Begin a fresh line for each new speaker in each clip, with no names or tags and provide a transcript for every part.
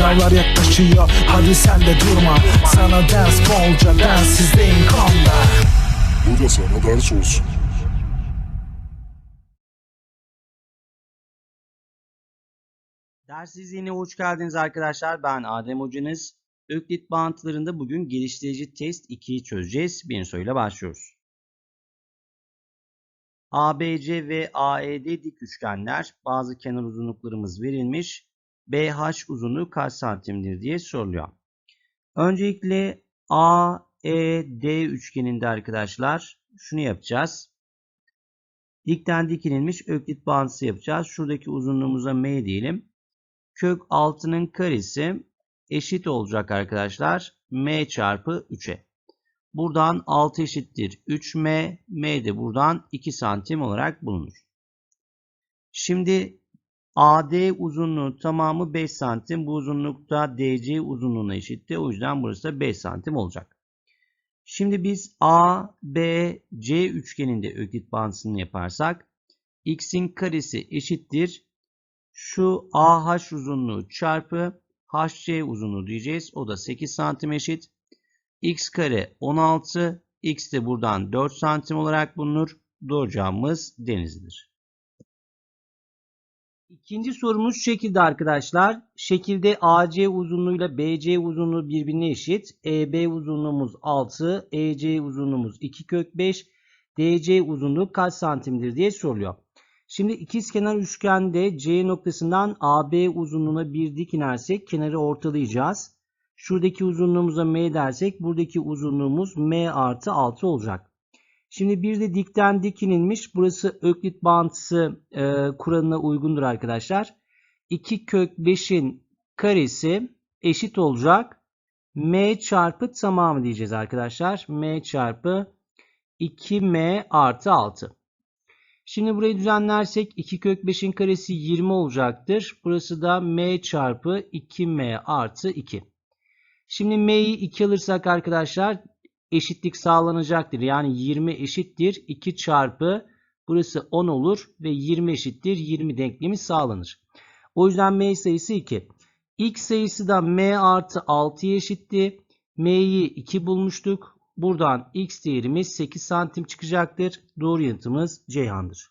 Sınavlar yaklaşıyor hadi sen de durma Sana ders bolca densizliğin konda
Bu da sana ders olsun.
Ders izleyine hoş geldiniz arkadaşlar. Ben Adem hocanız. Öklit bağıntılarında bugün geliştirici test 2'yi çözeceğiz. Bir soruyla başlıyoruz. ABC ve AED dik üçgenler. Bazı kenar uzunluklarımız verilmiş. BH uzunluğu kaç santimdir diye soruluyor. Öncelikle AED üçgeninde arkadaşlar şunu yapacağız. Dikten dikilmiş öklit bağıntısı yapacağız. Şuradaki uzunluğumuza M diyelim kök 6'nın karesi eşit olacak arkadaşlar. M çarpı 3'e. Buradan 6 eşittir 3M. M de buradan 2 santim olarak bulunur. Şimdi AD uzunluğu tamamı 5 santim. Bu uzunlukta DC uzunluğuna eşitti. O yüzden burası da 5 santim olacak. Şimdi biz A, B, C üçgeninde öklit bağıntısını yaparsak x'in karesi eşittir şu AH uzunluğu çarpı HC uzunluğu diyeceğiz. O da 8 santim eşit. X kare 16. X de buradan 4 santim olarak bulunur. Doğru cevabımız denizlidir. İkinci sorumuz şekilde arkadaşlar. Şekilde AC uzunluğuyla BC uzunluğu birbirine eşit. EB uzunluğumuz 6. EC uzunluğumuz 2 kök 5. DC uzunluğu kaç santimdir diye soruluyor. Şimdi ikizkenar üçgende C noktasından AB uzunluğuna bir dik inersek kenarı ortalayacağız. Şuradaki uzunluğumuza M dersek buradaki uzunluğumuz M artı 6 olacak. Şimdi bir de dikten dik inilmiş. Burası öklit bağıntısı e, kuralına uygundur arkadaşlar. 2 kök 5'in karesi eşit olacak. M çarpı tamamı diyeceğiz arkadaşlar. M çarpı 2M artı 6. Şimdi burayı düzenlersek 2 kök 5'in karesi 20 olacaktır. Burası da m çarpı 2m artı 2. Şimdi m'yi 2 alırsak arkadaşlar eşitlik sağlanacaktır. Yani 20 eşittir 2 çarpı burası 10 olur ve 20 eşittir 20 denklemi sağlanır. O yüzden m sayısı 2. x sayısı da m artı 6'ya eşitti. m'yi 2 bulmuştuk. Buradan x değerimiz 8 santim çıkacaktır. Doğru yanıtımız Ceyhan'dır.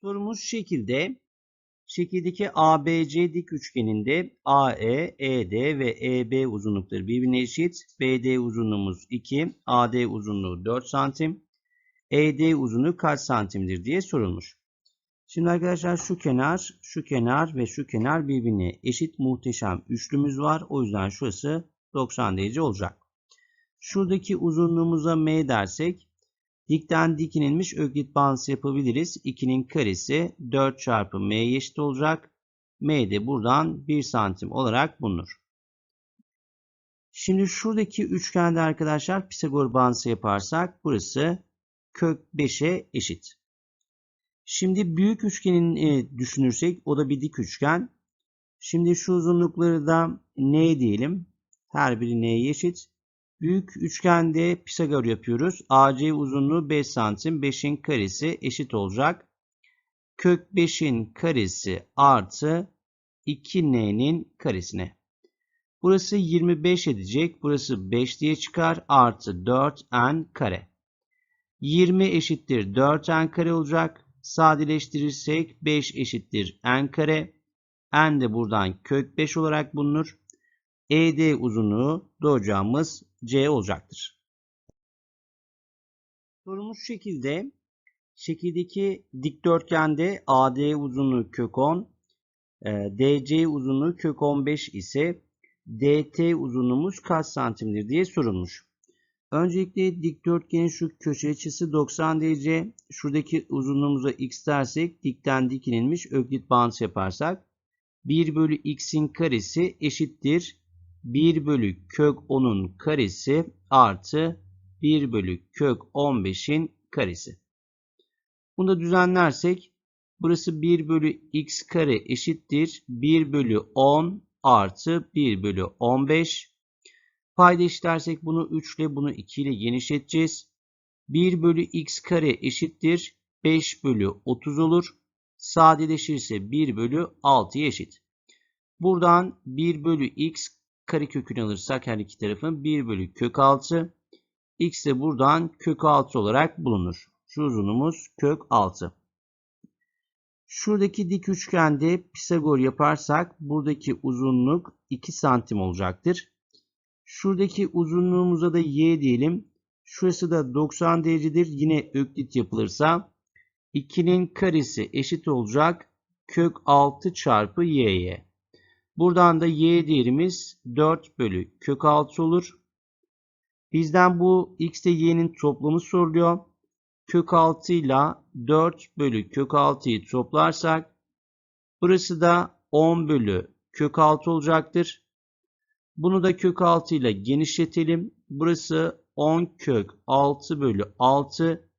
Sorumuz şekilde. Şekildeki ABC dik üçgeninde AE, ED ve EB uzunlukları birbirine eşit. BD uzunluğumuz 2, AD uzunluğu 4 santim. ED uzunluğu kaç santimdir diye sorulmuş. Şimdi arkadaşlar şu kenar, şu kenar ve şu kenar birbirine eşit muhteşem üçlümüz var. O yüzden şurası 90 derece olacak. Şuradaki uzunluğumuza m dersek dikten dik inilmiş öklit bağıntısı yapabiliriz. 2'nin karesi 4 çarpı m eşit olacak. m de buradan 1 santim olarak bulunur. Şimdi şuradaki üçgende arkadaşlar Pisagor bağıntısı yaparsak burası kök 5'e eşit. Şimdi büyük üçgenin e, düşünürsek o da bir dik üçgen. Şimdi şu uzunlukları da n diyelim. Her biri n'ye eşit. Büyük üçgende Pisagor yapıyoruz. AC uzunluğu 5 santim. 5'in karesi eşit olacak. Kök 5'in karesi artı 2n'nin karesine. Burası 25 edecek. Burası 5 diye çıkar. Artı 4n kare. 20 eşittir 4n kare olacak. Sadeleştirirsek 5 eşittir n kare. n de buradan kök 5 olarak bulunur. ED uzunluğu doğacağımız C olacaktır. Sorumuz şekilde. Şekildeki dikdörtgende AD uzunluğu kök 10, e, DC uzunluğu kök 15 ise DT uzunluğumuz kaç santimdir diye sorulmuş. Öncelikle dikdörtgenin şu köşe açısı 90 derece. Şuradaki uzunluğumuza x dersek dikten dikilmiş öklit bağıntısı yaparsak 1 bölü x'in karesi eşittir 1 bölü kök 10'un karesi artı 1 bölü kök 15'in karesi. Bunu da düzenlersek burası 1 bölü x kare eşittir 1 bölü 10 artı 1 bölü 15. Payda eşitlersek bunu 3 ile bunu 2 ile genişleteceğiz. 1 bölü x kare eşittir 5 bölü 30 olur. Sadeleşirse 1 bölü 6'ya eşit. Buradan 1 bölü x karekökünü alırsak her iki tarafın 1 bölü kök 6. X de buradan kök 6 olarak bulunur. Şu uzunluğumuz kök 6. Şuradaki dik üçgende Pisagor yaparsak buradaki uzunluk 2 santim olacaktır. Şuradaki uzunluğumuza da y diyelim. Şurası da 90 derecedir. Yine öklit yapılırsa 2'nin karesi eşit olacak kök 6 çarpı y'ye. Buradan da y değerimiz 4 bölü kök 6 olur. Bizden bu x ile y'nin toplamı soruluyor. Kök 6 ile 4 bölü kök 6'yı toplarsak burası da 10 bölü kök 6 olacaktır. Bunu da kök 6 ile genişletelim. Burası 10 kök 6 bölü 6.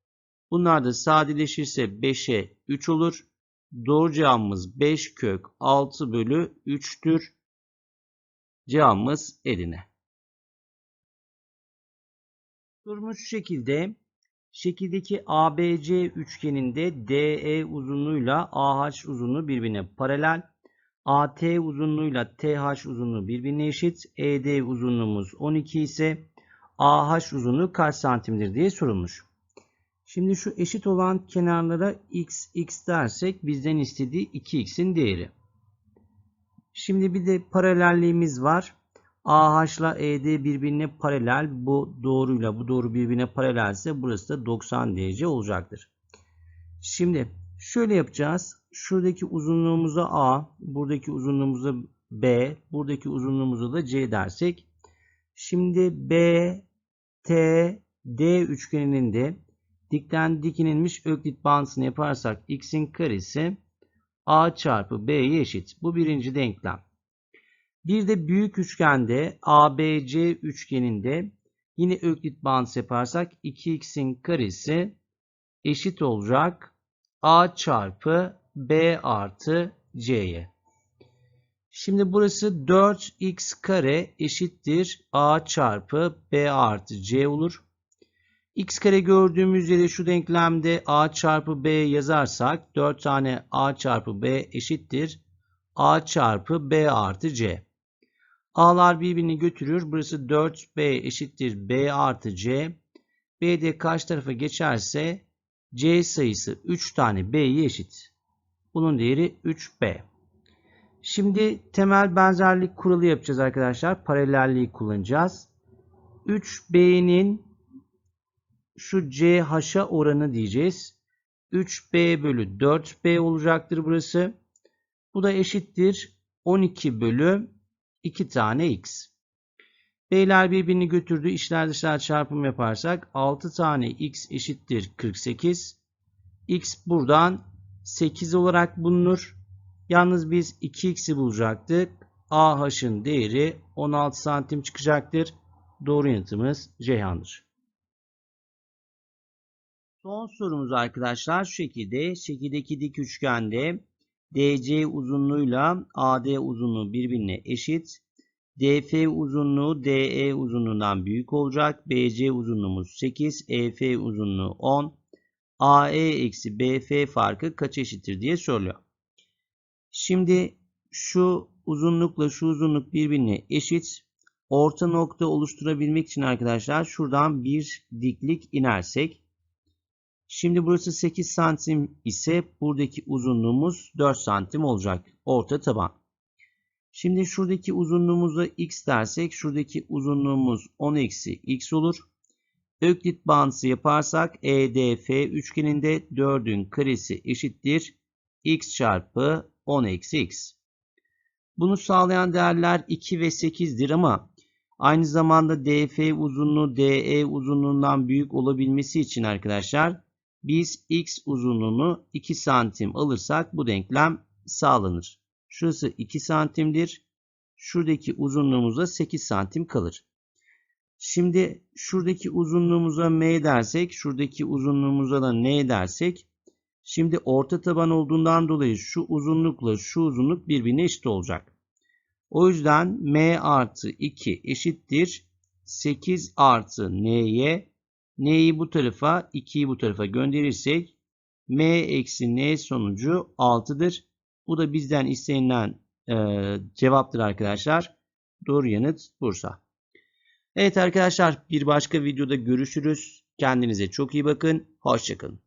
Bunlar da sadeleşirse 5'e 3 olur. Doğru cevabımız 5 kök 6 bölü 3'tür. Cevabımız Edirne. Şu şekilde. Şekildeki ABC üçgeninde DE uzunluğuyla AH uzunluğu birbirine paralel. AT uzunluğuyla TH uzunluğu birbirine eşit. ED uzunluğumuz 12 ise AH uzunluğu kaç santimdir diye sorulmuş. Şimdi şu eşit olan kenarlara x, x dersek bizden istediği 2x'in değeri. Şimdi bir de paralelliğimiz var. AH ile ED birbirine paralel. Bu doğruyla bu doğru birbirine paralelse burası da 90 derece olacaktır. Şimdi şöyle yapacağız. Şuradaki uzunluğumuza A, buradaki uzunluğumuza B, buradaki uzunluğumuza da C dersek. Şimdi B, T, D üçgeninin de dikten dik inilmiş öklit bağıntısını yaparsak x'in karesi A çarpı B'ye eşit. Bu birinci denklem. Bir de büyük üçgende ABC üçgeninde yine öklit bağıntısı yaparsak 2x'in karesi eşit olacak A çarpı B artı C'ye. Şimdi burası 4x kare eşittir A çarpı B artı C olur. X kare gördüğümüz yere şu denklemde A çarpı B yazarsak 4 tane A çarpı B eşittir A çarpı B artı C. A'lar birbirini götürür. Burası 4B eşittir B artı C. B de karşı tarafa geçerse C sayısı 3 tane B'ye eşit. Bunun değeri 3B. Şimdi temel benzerlik kuralı yapacağız arkadaşlar. Paralelliği kullanacağız. 3B'nin şu CH'a oranı diyeceğiz. 3B bölü 4B olacaktır burası. Bu da eşittir 12 bölü 2 tane x. B'ler birbirini götürdü. İçler dışlar çarpım yaparsak 6 tane x eşittir 48. x buradan 8 olarak bulunur. Yalnız biz 2x'i bulacaktık. AH'ın değeri 16 santim çıkacaktır. Doğru yanıtımız Ceyhan'dır. Son sorumuz arkadaşlar şu şekilde. Şekildeki dik üçgende DC uzunluğuyla AD uzunluğu birbirine eşit. DF uzunluğu DE uzunluğundan büyük olacak. BC uzunluğumuz 8. EF uzunluğu 10. AE eksi BF farkı kaç eşittir diye soruluyor. Şimdi şu uzunlukla şu uzunluk birbirine eşit. Orta nokta oluşturabilmek için arkadaşlar şuradan bir diklik inersek. Şimdi burası 8 santim ise buradaki uzunluğumuz 4 santim olacak. Orta taban. Şimdi şuradaki uzunluğumuza x dersek şuradaki uzunluğumuz 10 eksi x olur. Öklit bağıntısı yaparsak EDF üçgeninde 4'ün karesi eşittir. x çarpı 10 eksi x. Bunu sağlayan değerler 2 ve 8'dir ama aynı zamanda DF uzunluğu DE uzunluğundan büyük olabilmesi için arkadaşlar biz x uzunluğunu 2 santim alırsak bu denklem sağlanır. Şurası 2 santimdir. Şuradaki uzunluğumuz da 8 santim kalır. Şimdi şuradaki uzunluğumuza m dersek, şuradaki uzunluğumuza da n dersek, şimdi orta taban olduğundan dolayı şu uzunlukla şu uzunluk birbirine eşit olacak. O yüzden m artı 2 eşittir 8 artı n'ye. N'yi bu tarafa, 2'yi bu tarafa gönderirsek m eksi n sonucu 6'dır. Bu da bizden istenilen e, cevaptır arkadaşlar. Doğru yanıt Bursa. Evet arkadaşlar bir başka videoda görüşürüz. Kendinize çok iyi bakın. Hoşçakalın.